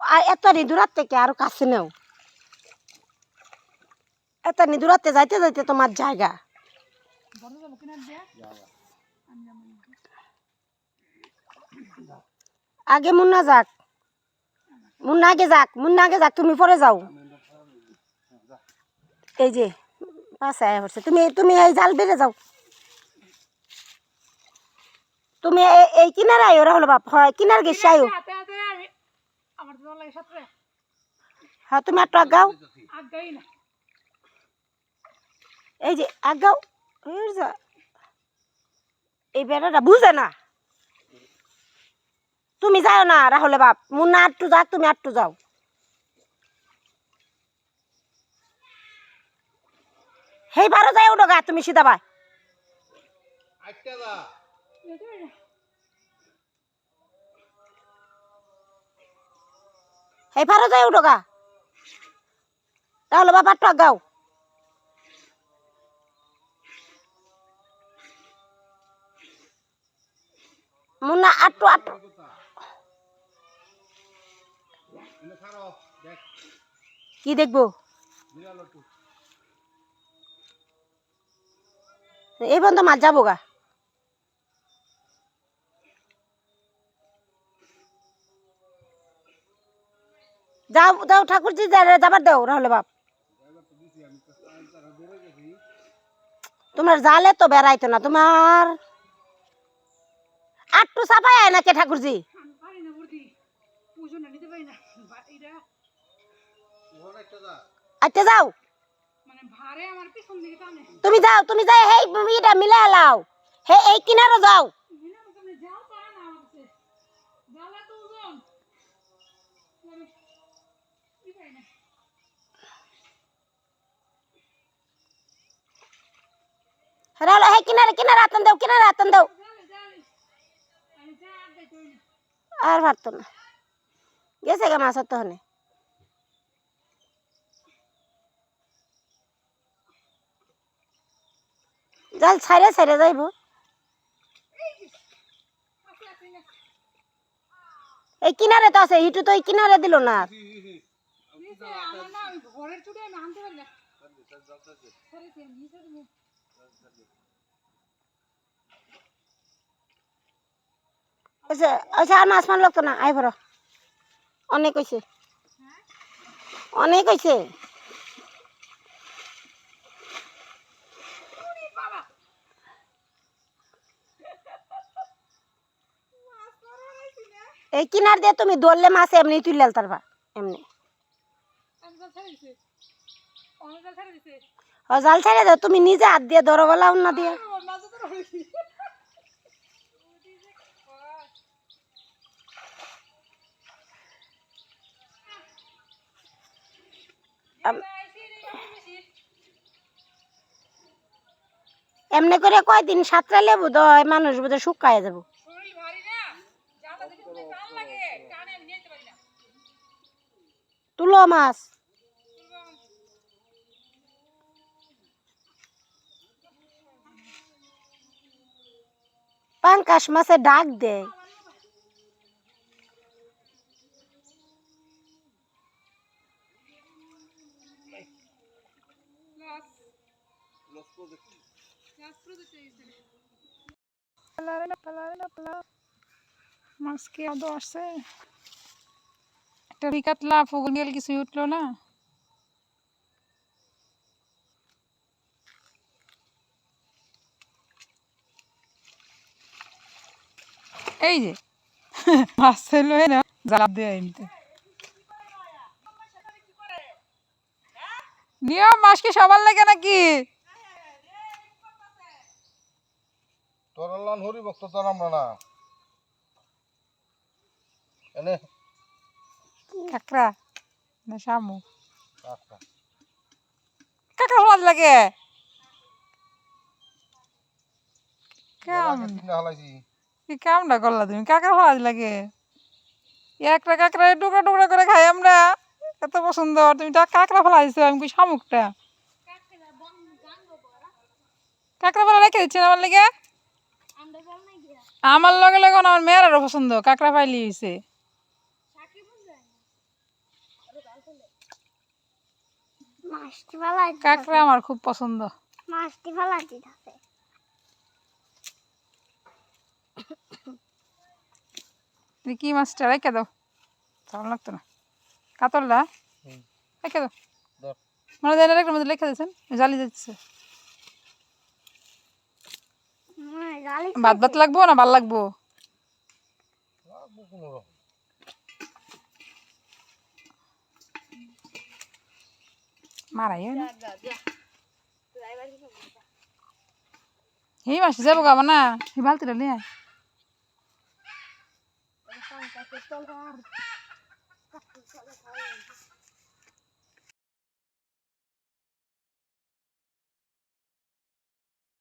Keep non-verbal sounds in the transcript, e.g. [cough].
আর এত নিদূরাত থেকে আরও কাছে নেও? এত নিদূরাতে যাইতে যাইতে তোমার জায়গা। আগে মুন্না যাক। মুন্না আগে যাক, মুন্না আগে যাক, তুমি পরে যাও। এই যে আয়া পড়ছে। তুমি তুমি এই জাল বেড়ে যাও। তুমি এই কিনারে আয়ো ওরা হলো বাপ। হয় কিনার গেছে আয়ো। হ্যাঁ তুমি একটু আগাও এই যে আগাও এই বেড়াটা বুঝে না। তুমি যাও না রাহুলে বাপ। মুন্না আটটু যাক তুমি আটটু যাও। হেই, বারো যাই উঠো গা, তুমি সিধা ভাই। হেই, বারো যাই উঠো গা। রাহুলে বাপ আটটু আগাও মুন্না, আটটু আটটু। কি দেখব? এই পর্যন্ত মাছ যাব গা। যাও যাও, ঠাকুরজি যাবার দাও রাহলে বাপ। তোমার জালে তো বেড়াইতো না, তোমার আটটু চাপাই আয় না কে ঠাকুরজি? আচ্ছা যাও। তুমি যাও তুমি যাই হেই এটা মিলে লাও। হে এই কিনারও যাও। মিনা মানে রাহলে হে কিনারে কিনারে আতন দাও কিনারে আতন দাও। আর পারতো না। গেছে গা মাছ তো হনে জাল ছাইরে ছাইরে যাইব। এই কিনারে তো আছে হিটু তো এই কিনারে দিল না। আচ্ছা আচ্ছা মাছ মারল তো না? আই ভর অনেক হয়েছে অনেক হয়েছে এই কিনার দিয়ে তুমি দৌড়লে মাছ এমনি তুললে তারবা এমনি। জাল ছেড়ে দাও, তুমি নিজে হাত দিয়ে ধরো বলা অন্য দিয়ে। এমনি করে কয়দিন সাঁতরালে বোধ হয় মানুষ বোধ শুকায় যাব শরীর ভারী না জালটা দেখে মনে হয় টান লাগে টানে আমি নিতে পারি না তুলো মাছ। পাঙ্কাশ মাছে ডাক দেয় লস লস প্রজেক্ট মাছ কি আদৌ আসছে? একটা রিকাতলা ফগুন গেল কিছুই উঠল না। এই যে, [laughs] মাছ ছিল না জালাপ দিয়ে এমনিতে নিয়ম মাছ কি সবার লাগে নাকি? তোর হরি ভক্ত তোর আমরা না। এনে কাকড়া না আচ্ছা কাকড়া লাগে কি কামটা করলা তুমি কাকড়া ভালো লাগে একটা কাকড়া টুকরা টুকরা করে খাই আমরা এত পছন্দ তুমি তা কাকড়া ফেলা দিছো আমি কই শামুকটা কাঁকড়া পালা রেখে দিচ্ছেন আমার লেগে আমার লগে লগে আমার মেয়েরারও পছন্দ কাঁকড়া পাইলি হয়েছে মাছটি ফালা কাঁকড়া আমার খুব পছন্দ। মাছটি দিতেছে তুই কি মাছটা রেখে দাও? ভালো লাগতো না। কাতলটা। রেখে দাও। ধর। মানে দেয় না রেখে মধ্যে রেখে দিয়েছেন। জালি যাচ্ছে ভাত ভাত লাগবো না ভালো লাগবো? মারাই হয় না এই মাছ যাব গাবো না হি বালতি রে।